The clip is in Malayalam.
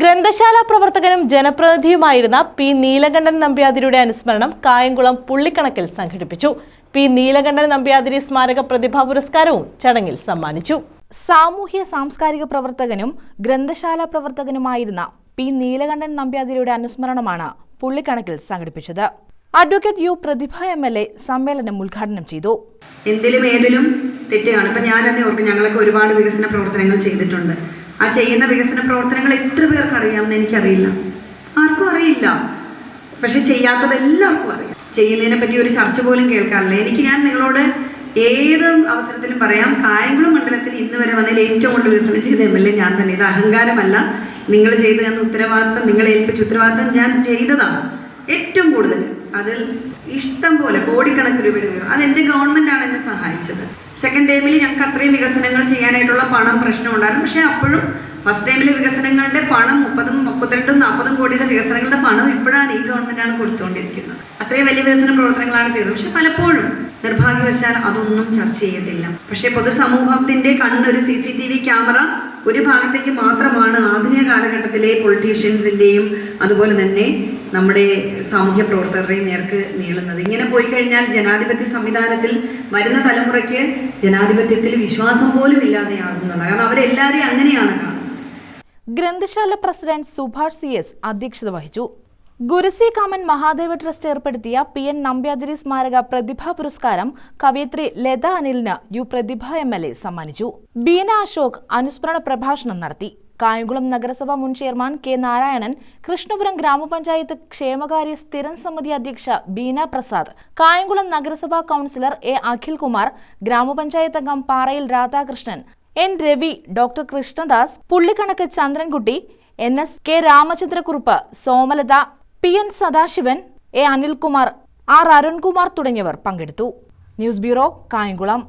ഗ്രന്ഥശാല പ്രവർത്തകനും ജനപ്രതിനിധിയുമായിരുന്ന പി നീലകണ്ഠൻ നമ്പ്യാതിരിയുടെ അനുസ്മരണം കായംകുളം പുള്ളിക്കണക്കിൽ സംഘടിപ്പിച്ചു. പി നീലകണ്ഠൻ നമ്പ്യാതിരി സ്മാരക പ്രതിഭാ പുരസ്കാരവും ചടങ്ങിൽ സമ്മാനിച്ചു. സാമൂഹ്യ സാംസ്കാരിക പ്രവർത്തകനും ഗ്രന്ഥശാല പ്രവർത്തകനുമായിരുന്ന പി നീലകണ്ഠൻ നമ്പ്യാതിരിയുടെ അനുസ്മരണമാണ് പുള്ളിക്കണക്കിൽ സംഘടിപ്പിച്ചത്. Advocate U Prathibha M L A സമ്മേളനം ഉദ്ഘാടനം ചെയ്തു. എന്തിലും ഏതിലും തെറ്റുകയാണ് ഇപ്പം ഞാൻ തന്നെ ഓർക്കും ഞങ്ങളൊക്കെ ഒരുപാട് വികസന പ്രവർത്തനങ്ങൾ ചെയ്തിട്ടുണ്ട്. ആ ചെയ്യുന്ന വികസന പ്രവർത്തനങ്ങൾ എത്ര പേർക്ക് അറിയാമെന്ന് എനിക്കറിയില്ല. ആർക്കും അറിയില്ല. പക്ഷെ ചെയ്യാത്തത് എല്ലാവർക്കും അറിയാം. ചെയ്യുന്നതിനെ പറ്റി ഒരു ചർച്ച പോലും കേൾക്കാറില്ല. എനിക്ക് ഞാൻ നിങ്ങളോട് ഏത് അവസരത്തിലും പറയാം കായംകുളം മണ്ഡലത്തിൽ ഇന്ന് വരെ വന്നതിൽ ഏറ്റവും കൂടുതൽ വികസനം ചെയ്ത എം എൽ എ ഞാൻ തന്നെ. ഇത് അഹങ്കാരമല്ല. നിങ്ങൾ ചെയ്തു തന്ന ഉത്തരവാദിത്തം നിങ്ങളെ ഏൽപ്പിച്ച ഉത്തരവാദിത്തം ഞാൻ ചെയ്തതാണ്. ഏറ്റവും കൂടുതൽ. അതിൽ ഇഷ്ടം പോലെ കോടിക്കണക്കിന് രൂപയുടെ അത് എന്റെ ഗവൺമെന്റാണ് എന്നെ സഹായിച്ചത്. സെക്കൻഡ് ടൈമിൽ ഞങ്ങൾക്ക് അത്രയും വികസനങ്ങൾ ചെയ്യാനായിട്ടുള്ള പണം പ്രശ്നമുണ്ടായിരുന്നു പക്ഷേ അപ്പോഴും ഫസ്റ്റ് ടൈമിലെ വികസനങ്ങളുടെ പണം മുപ്പതും മുപ്പത്തിരണ്ടും നാൽപ്പതും കോടിയുടെ വികസനങ്ങളുടെ പണം ഇപ്പോഴാണ് ഈ ഗവൺമെന്റാണ് കൊടുത്തുകൊണ്ടിരിക്കുന്നത്. അത്രയും വലിയ വികസന പ്രവർത്തനങ്ങളാണ് തീർന്നത് പക്ഷെ പലപ്പോഴും നിർഭാഗ്യവശാൽ അതൊന്നും ചർച്ച ചെയ്യത്തില്ല. പക്ഷേ പൊതുസമൂഹത്തിന്റെ കണ്ണൊരു C C T V camera ഒരു ഭാഗത്തേക്ക് മാത്രമാണ് ആധുനിക കാലഘട്ടത്തിലെ പൊളിറ്റീഷ്യൻസിന്റെയും അതുപോലെ തന്നെ നമ്മുടെ സാമൂഹ്യ പ്രവർത്തകരുടെയും നേർക്ക് നീളുന്നത്. ഇങ്ങനെ പോയി കഴിഞ്ഞാൽ ജനാധിപത്യ സംവിധാനത്തിൽ വരുന്ന തലമുറയ്ക്ക് ജനാധിപത്യത്തിൽ വിശ്വാസം പോലും ഇല്ലാതെയാകുന്നതാണ്. കാരണം അവരെല്ലാവരെയും അങ്ങനെയാണ് കാണുന്നത്. ഗ്രന്ഥശാല പ്രസിഡന്റ് സുഭാഷ് സി എസ് അധ്യക്ഷത വഹിച്ചു. ഗുരുസി കാമൻ മഹാദേവ ട്രസ്റ്റ് ഏർപ്പെടുത്തിയ പി എൻ നമ്പ്യാതിരി സ്മാരക പ്രതിഭാ പുരസ്കാരം കവയിത്രി Latha അനിലിന് U Prathibha M L A സമ്മാനിച്ചു. ബീന അശോക് അനുസ്മരണ പ്രഭാഷണം നടത്തി. കായംകുളം നഗരസഭ മുൻ ചെയർമാൻ കെ നാരായണൻ കൃഷ്ണപുരം ഗ്രാമപഞ്ചായത്ത് ക്ഷേമകാര്യ സ്ഥിരം സമിതി അധ്യക്ഷ ബീന പ്രസാദ് കായംകുളം നഗരസഭാ കൗൺസിലർ എ അഖിൽകുമാർ ഗ്രാമപഞ്ചായത്ത് അംഗം പാറയിൽ Radhakrishnan N Ravi doctor Krishnadas Pullikkanakku Chandrankutty N S K Ramachandrakurup Somalatha P N Sadasivan A Anilkumar R Arunkumar തുടങ്ങിയവർ പങ്കെടുത്തു. News bureau Kayamkulam.